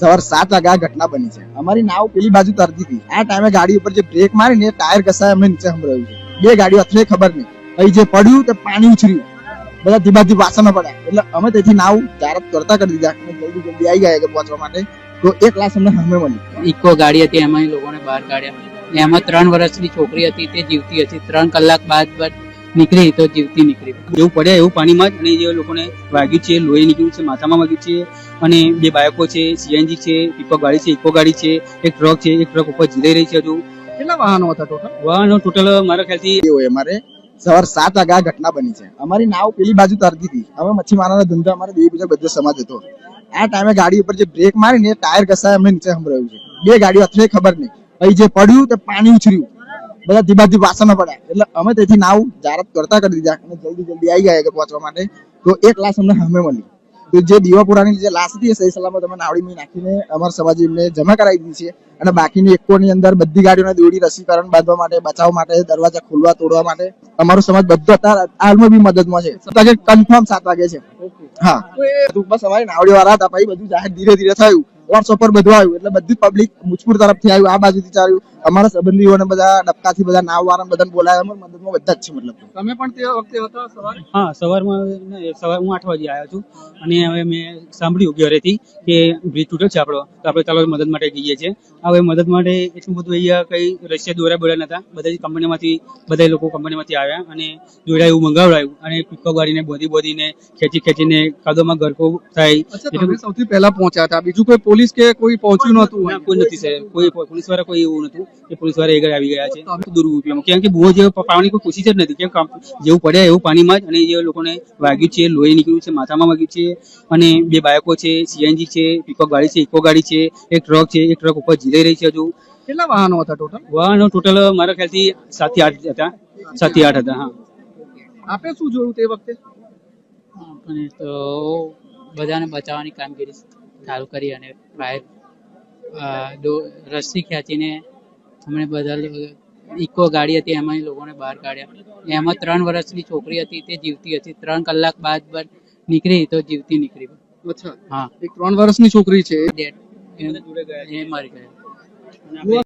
સવાર સાત વાગે આ ઘટના બની છે. અમારી નાવ પેલી બાજુ તરતી હતી. આ ટાઈમે ગાડી ઉપર જે બ્રેક મારી ને ટાયર ઘસાય અમને નીચે સંભળાયું છે. બે ગાડીઓ અથડે ખબર નહીં. અહીં જે પડ્યું તે પાણી ઉછર્યું. બધા ધીમા ધીમ વાસણો પડ્યા. એટલે અમે તેથી નાવ જારત કરતા કરી દીધા જલ્દી જલ્દી આવી ગયા પહોંચવા માટે. તો એક ક્લાસ અમને સામે મળી. ઇકો ગાડી હતી એમાં લોકોને બહાર કાઢ્યા. એમાં ત્રણ વર્ષની છોકરી હતી, તે જીવતી હતી. ત્રણ કલાક બાદ બાદ નીકળી તો જીવતી નીકળી. એવું પડ્યા એવું પાણીમાં જ અને જે લોકોને વાગ્યું છે લોહી નીકળ્યું છે માથામાં વાગ્યું છે અને બે બાઇકો છે સીએનજી છે ઇકો ગાડી છે ઇકો ગાડી છે એક ટ્રક છે એક ટ્રક ઉપર જીરાઈ રહી છે હજુ. કેટલા વાહનો હતા ટોટલ વાહનો ટોટલ મારા ખ્યાલથી હોય અમારે. સવાર સાત વાગ્યા ઘટના બની છે. અમારી નાવ પેલી બાજુ તરતી હતી. અમે મચ્છીમારાનો ધંધા અમારે દેવી બીજા બધો સમાજ હતો. આ ટાઈમે ગાડી ઉપર જે બ્રેક મારી ને ટાયર ઘસાય અમને નીચે સંભળાયું છે. બે ગાડીઓ અથડે ખબર નહીં. અહીં જે પડ્યું તે પાણી ઉછર્યું. બધા ધીમા ધીમ વાસણમાં પડ્યા એટલે અમે તેથી નાવ જાહેરાત કરતા કરી દીધા અને જલ્દી જલ્દી આવી ગયા પહોંચવા માટે. તો એક લાશ અમને સામે મળી. તો જે દીવાપુરાની જે લાશ હતી એ સહી સલામત અમે નાવડીમાં નાખીને અમારા સમાજે એમને જમા કરાવી દીધી છે. અને બાકીની એકોની અંદર બધી ગાડીઓને દોડી રસીકરણ બાંધવા માટે બચાવ માટે દરવાજા ખોલવા તોડવા માટે અમારો સમાજ બધો અત્યારે હાલમાં બી મદદમાં છે. અત્યારે કન્ફર્મ સાત વાગે છે. હા. બસ અમારી નાવડી વાળા હતા પછી બધું જાહેર ધીરે ધીરે થયું. વોટ્સઅપ પર બધું આવ્યું. એટલે બધી પબ્લિક મુજપુર તરફથી આવ્યું. આ બાજુથી ચાલ્યું અમારા સંબંધીઓને બધા ડબકાથી બધા નાવ વાળા બધાને બોલાયા. અમારી મદદમાં બધા જ છે મતલબ તમે પણ તે વખતે હતા સવારે? હા સવારમાં સવાર હું આઠ વાગે આવ્યો છું. અને હવે મેં સાંભળ્યું ઘરેથી કે બ્રિજ તૂટ્યો છે આપણો. તો આપણે ચાલો મદદ માટે જઈએ છીએ. હવે મદદ માટે એટલું બધું અહીંયા કઈ રશિયા દોરા બોલ્યા નતા. બધા કંપનીમાંથી બધા લોકો કંપનીમાંથી આવ્યા અને જોડાય એવું મંગાવડાયું અને પીકો ગાડીને બોધી બોધીને ખેંચી ખેંચીને કાદોમાં ગરકો થાય. સૌથી પહેલા પહોંચ્યા હતા. બીજું કોઈ પોલીસ કે કોઈ પહોંચ્યું નહોતું? કોઈ નથી સાહેબ. કોઈ પોલીસવાળા કોઈ એવું નતું કે પોલીસવાળા આગળ આવી ગયા છે. દુરુપયોગ કેમ કે બહુ જેવો પાણી કોઈ કોશિશ જ નથી. કેમ જેવું પડ્યા એવું પાણીમાં જ અને જે લોકોને વાગ્યું છે લોહી નીકળ્યું છે માથામાં વાગ્યું છે અને બે બાઇકો છે સીએનજી છે પિકઅપ ગાડી છે ઇકો ગાડી છે એક ટ્રક છે એક ટ્રક ઉપર જીલાઈ રહી છે હજુ. કેટલા વાહનો હતા ટોટલ? વાહનો ટોટલ મારા ખ્યાલથી સાતથી આઠ હતા. સાતથી આઠ હતા હા. આપે શું જોયું તે વખતે? આપણે તો બધાને બચાવવાની કામગીરી ચાલુ કરી અને બહાર રસ્સી ખેંચીને અમને બધા ઇકો ગાડી હતી એમાં લોકોને બહાર કાઢ્યા. એમાં ત્રણ વર્ષની છોકરી હતી તે જીવતી હતી. ત્રણ કલાક બાદ બાદ નીકળી તો જીવતી નીકળી. અચ્છા. હા. એક ત્રણ વર્ષની છોકરી છે. એ મરી ગયા